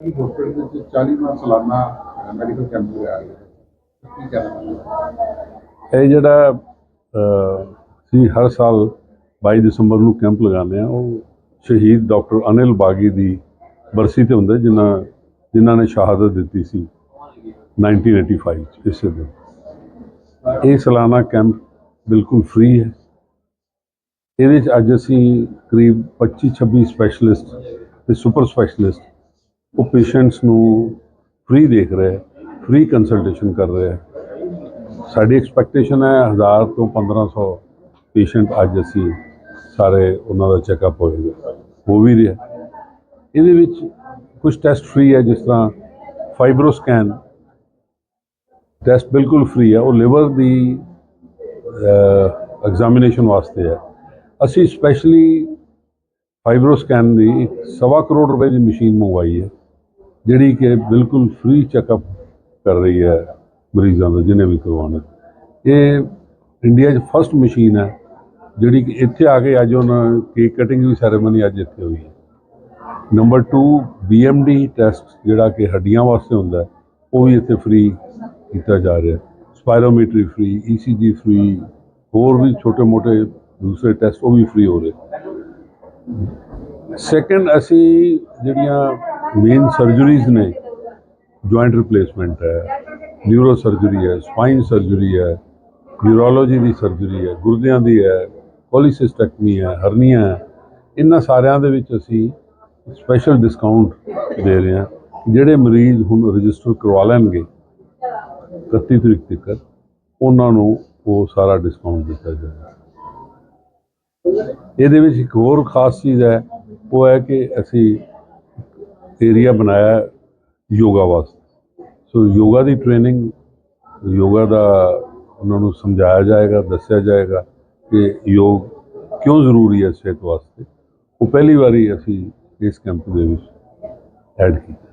Hospital ਵਿੱਚ 40ਵਾਂ ਸਾਲਾਨਾ medical camp ਲਗਾਇਆ ਹੈ। ਕੀ ਕਹਿਣਾ ਇਹ ਜਿਹੜਾ ਅਹ, ਸੀ ਹਰ ਸਾਲ 22 ਦਸੰਬਰ ਨੂੰ ਕੈਂਪ ਲਗਾਉਂਦੇ ਆ ਉਹ ਸ਼ਹੀਦ ਡਾਕਟਰ ਅਨਿਲ ਬਾਗੀ ਦੀ ਬਰਸੀ ਤੇ ਹੁੰਦਾ ਜਿਨ੍ਹਾਂ ਜਿਨ੍ਹਾਂ ਨੇ ਸ਼ਹਾਦਤ ਦਿੱਤੀ ਸੀ 1985 ਚ ਇਸੇ ਦਿਨ। ਇਹ ਸਾਲਾਨਾ ਕੈਂਪ ਬਿਲਕੁਲ ਫ੍ਰੀ ਹੈ। ਇਹਦੇ ਚ ਅੱਜ ਅਸੀਂ ਕਰੀਬ 25 26 ਸਪੈਸ਼ਲਿਸਟ ਤੇ ਸੁਪਰ ਸਪੈਸ਼ਲਿਸਟ ਉਹ ਪੇਸ਼ੈਂਟਸ ਨੂੰ ਫ੍ਰੀ ਦੇਖ ਰਹੇ ਫ੍ਰੀ ਕੰਸਲਟੇਸ਼ਨ ਕਰ ਰਿਹਾ ਹੈ। ਸਾਡੀ ਐਕਸਪੈਕਟੇਸ਼ਨ ਹੈ 1000 ਤੋਂ 1500 ਪੇਸ਼ੈਂਟ ਅੱਜ ਅਸੀਂ ਸਾਰੇ ਉਹਨਾਂ ਦਾ ਚੈੱਕਅਪ ਹੋਏਗਾ ਹੋ ਵੀ ਰਿਹਾ ਇਹਦੇ ਵਿੱਚ ਕੁਝ ਟੈਸਟ ਫ੍ਰੀ ਹੈ, ਜਿਸ ਤਰ੍ਹਾਂ ਫਾਈਬਰੋ ਸਕੈਨ ਟੈਸਟ ਬਿਲਕੁਲ ਫ੍ਰੀ ਹੈ, ਉਹ ਲਿਵਰ ਦੀ ਐਗਜ਼ਾਮੀਨੇਸ਼ਨ ਵਾਸਤੇ ਹੈ। ਅਸੀਂ ਸਪੈਸ਼ਲੀ ਫਾਈਬਰੋ ਸਕੈਨ ਦੀ ਇੱਕ ਸਵਾ ਕਰੋੜ ਰੁਪਏ ਦੀ ਮਸ਼ੀਨ ਮੰਗਵਾਈ ਹੈ। ਜਿਹੜੀ ਕਿ ਬਿਲਕੁਲ ਫ੍ਰੀ ਚੈੱਕਅਪ ਕਰ ਰਹੀ ਹੈ ਮਰੀਜ਼ਾਂ ਦਾ, ਜਿਹਨੇ ਵੀ ਕਰਵਾਉਣਾ। ਇਹ ਇੰਡੀਆ 'ਚ ਫਸਟ ਮਸ਼ੀਨ ਹੈ, ਜਿਹੜੀ ਕਿ ਇੱਥੇ ਆ ਕੇ ਅੱਜ ਉਹਨਾਂ ਕੇਕ ਕਟਿੰਗ ਦੀ ਸੈਰੇਮਨੀ ਅੱਜ ਇੱਥੇ ਹੋਈ ਹੈ। ਨੰਬਰ 2 BMD ਟੈਸਟ ਜਿਹੜਾ ਕਿ ਹੱਡੀਆਂ ਵਾਸਤੇ ਹੁੰਦਾ ਉਹ ਵੀ ਇੱਥੇ ਫ੍ਰੀ ਕੀਤਾ ਜਾ ਰਿਹਾ ਸਪਾਇਰੋਮੀਟਰੀ ਫ੍ਰੀ ECG ਫ੍ਰੀ ਹੋਰ ਵੀ ਛੋਟੇ-ਮੋਟੇ ਦੂਸਰੇ ਟੈਸਟ ਉਹ ਵੀ ਫ੍ਰੀ ਹੋ ਰਹੇ। ਸੈਕੰਡ ਅਸੀਂ ਜਿਹੜੀਆਂ ਮੇਨ ਸਰਜਰੀਜ਼ ਨੇ ਜੁਆਇੰਟ ਰਿਪਲੇਸਮੈਂਟ ਹੈ ਨਿਊਰੋ ਸਰਜਰੀ ਹੈ ਸਪਾਈਨ ਸਰਜਰੀ ਹੈ ਨਿਊਰੋਲੋਜੀ ਦੀ ਸਰਜਰੀ ਹੈ ਗੁਰਦਿਆਂ ਦੀ ਹੈ ਪੋਲੀਸਿਸਟੈਕਟਮੀ ਹੈ ਹਰਨੀਆ ਹੈ ਇਹਨਾਂ ਸਾਰਿਆਂ ਦੇ ਵਿੱਚ ਅਸੀਂ ਸਪੈਸ਼ਲ ਡਿਸਕਾਊਂਟ ਦੇ ਰਹੇ ਹਾਂ ਜਿਹੜੇ ਮਰੀਜ਼ ਹੁਣ ਰਜਿਸਟਰ ਕਰਵਾ ਲੈਣਗੇ 31 ਤਰੀਕ ਤੱਕ ਉਹਨਾਂ ਨੂੰ ਉਹ ਸਾਰਾ ਡਿਸਕਾਊਂਟ ਦਿੱਤਾ ਜਾਏਗਾ ਇਹਦੇ ਵਿੱਚ ਇੱਕ ਹੋਰ ਖਾਸ ਚੀਜ਼ ਹੈ ਉਹ ਹੈ ਕਿ ਅਸੀਂ ਏਰੀਆ ਬਣਾਇਆ ਯੋਗਾ ਵਾਸਤੇ। ਸੋ ਯੋਗਾ ਦੀ ਟ੍ਰੇਨਿੰਗ ਯੋਗਾ ਦਾ ਉਹਨਾਂ ਨੂੰ ਸਮਝਾਇਆ ਜਾਏਗਾ, ਦੱਸਿਆ ਜਾਏਗਾ ਕਿ ਯੋਗ ਕਿਉਂ ਜ਼ਰੂਰੀ ਹੈ ਸਿਹਤ ਵਾਸਤੇ। ਉਹ ਪਹਿਲੀ ਵਾਰੀ ਅਸੀਂ ਇਸ ਕੈਂਪ ਦੇ ਵਿੱਚ ਐਡ ਕੀਤਾ।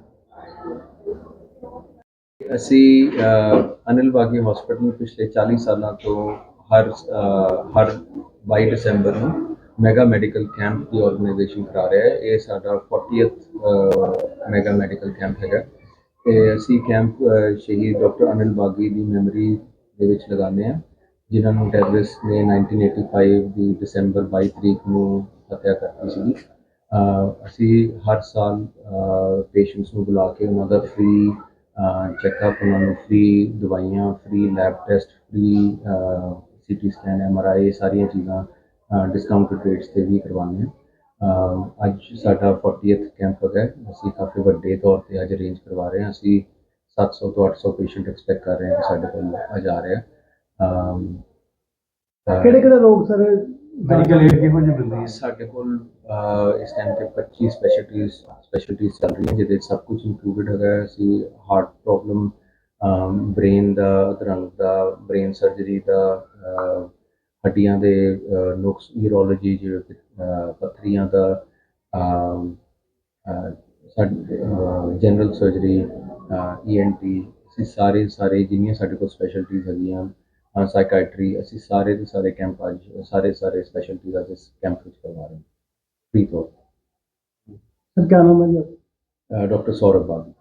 ਅਸੀਂ ਅਨਿਲ ਬਾਗੀ ਹਸਪੀਟਲ ਪਿਛਲੇ 40 ਸਾਲਾਂ ਤੋਂ ਹਰ ਹਰ 22 ਦਸੰਬਰ ਨੂੰ ਮੈਗਾ ਮੈਡੀਕਲ ਕੈਂਪ ਦੀ ਆਰਗੇਨਾਈਜੇਸ਼ਨ ਕਰਾ ਰਿਹਾ ਹੈ। ਇਹ ਸਾਡਾ 40th ਮੈਗਾ ਮੈਡੀਕਲ ਕੈਂਪ ਹੈਗਾ। ਤੇ ਅਸੀਂ ਕੈਂਪ ਸ਼ਹੀਦ ਡਾਕਟਰ ਅਨਿਲ ਬਾਗੀ ਦੀ ਮੈਮਰੀ ਦੇ ਵਿੱਚ ਲਗਾਉਂਦੇ ਹਾਂ, ਜਿਨ੍ਹਾਂ ਨੂੰ ਟੈਰਰਿਸਟ ਨੇ 1985 ਦੀ ਦਸੰਬਰ 22 ਤਰੀਕ ਨੂੰ ਹੱਤਿਆ ਕਰਤੀ ਸੀ ਅਸੀਂ ਹਰ ਸਾਲ ਪੇਸ਼ੈਂਟਸ ਨੂੰ ਬੁਲਾ ਕੇ ਉਹਨਾਂ ਦਾ ਫ੍ਰੀ ਚੈੱਕਅਪ ਉਹਨਾਂ ਨੂੰ ਫ੍ਰੀ ਦਵਾਈਆਂ free lab test free CT scan MRI ਸਾਰੀਆਂ ਚੀਜ਼ਾਂ ਡਿਸਕਾਊਂਟਡ ਰੇਟਸ ਤੇ ਵੀ ਕਰਵਾਉਂਦੇ ਹਾਂ ਅੱਜ ਸਾਡਾ 40th ਕੈਂਪ ਹੈ। ਅਸੀਂ ਕਾਫੀ ਵੱਡੇ ਤੌਰ ਤੇ ਅੱਜ ਅਰੇਂਜ ਕਰਵਾ ਰਹੇ ਹਾਂ ਅਸੀਂ 700 ਤੋਂ 800 ਪੇਸ਼ੈਂਟ ਐਕਸਪੈਕਟ ਕਰ ਰਹੇ ਹਾਂ ਕਿ ਸਾਡੇ ਕੋਲ ਅੱਜ ਆ ਰਿਹਾ ਅਹ, ਕਿਹੜੇ ਕਿਹੜੇ ਰੋਗ ਸਰ ਮੈਡੀਕਲ ਏਡ ਕਿਹੋ ਜਿਹੇ ਮਿਲਦੇ ਆ ਸਾਡੇ ਕੋਲ ਇਸ ਟਾਈਮ ਤੇ 25 ਸਪੈਸ਼ਲਟੀਜ਼ ਸਪੈਸ਼ਲਟੀਜ਼ ਚੱਲ ਰਹੀਆਂ ਜਿਹਦੇ 'ਚ ਸਭ ਕੁਝ ਇੰਕਲੂਡਡ ਹੈਗਾ। ਅਸੀਂ ਹਾਰਟ ਪ੍ਰੋਬਲਮ ਬ੍ਰੇਨ ਦਾ ਅਧਰੰਗ ਦਾ ਬ੍ਰੇਨ ਸਰਜਰੀ ਦਾ ਹੱਡੀਆਂ ਦੇ ਨੁਕਸ ਯੂਰੋਲੋਜੀ ਜਿਵੇਂ ਪੱਥਰੀਆਂ ਦਾ ਜਨਰਲ ਸਰਜਰੀ ਈਐਨਟੀ ਅਸੀਂ ਸਾਰੇ ਸਾਰੇ ਜਿੰਨੀਆਂ ਸਾਡੇ ਕੋਲ ਸਪੈਸ਼ਲਟੀਜ਼ ਹੈਗੀਆਂ ਸਾਈਕਾਇਟਰੀ ਅਸੀਂ ਸਾਰੇ ਦੇ ਸਾਰੇ ਕੈਂਪ ਅੱਜ ਸਾਰੇ ਸਾਰੇ ਸਪੈਸ਼ਲਟੀਜ਼ ਅੱਜ ਇਸ ਕੈਂਪ ਵਿੱਚ ਕਰਵਾ ਰਹੇ ਹਾਂ ਫ੍ਰੀ ਤੌਰ ਸਰ ਕੀ ਨਾਮ ਹੈ ਜੀ? ਡਾਕਟਰ ਸੌਰਵ ਬਾਗੀ